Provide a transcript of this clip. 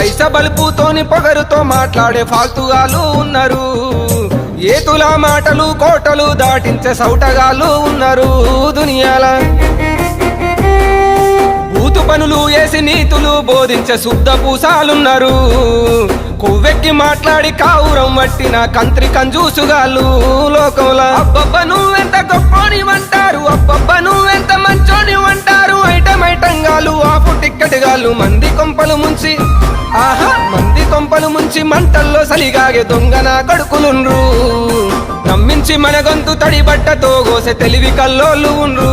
పైస బలుపుతోని పొగరుతో మాట్లాడే ఫాల్తుగాలు ఉన్నారు. ఏతుల మాటలు కోటలు దాటించే సౌటగాళ్ళు ఉన్నారు దునియాల. బూతు పనులు వేసి నీతులు బోధించే శుద్ధ పూసాలున్నారు. కొవ్వెక్కి మాట్లాడి కావురం వట్టిన కంత్రి కంజూసుగాళ్ళు లోకంలో. అబ్బబ్బ నువ్వెంత గొప్పోని అంటారు అబ్బబ్బ నువ్వెంత మంచోని అంటారు ఐటం ఐటంగాలు ఆపు టిక్కెట్ గాళ్ళు మంది కొంపలు ముంచి మంది ముంచి మంటల్లో సలిగాగే దొంగన కడుకులుండ్రు నమ్మించి మన గొంతు తడి బట్టతో గోసె తెలివి కల్లోళ్ళు ఉండ్రు.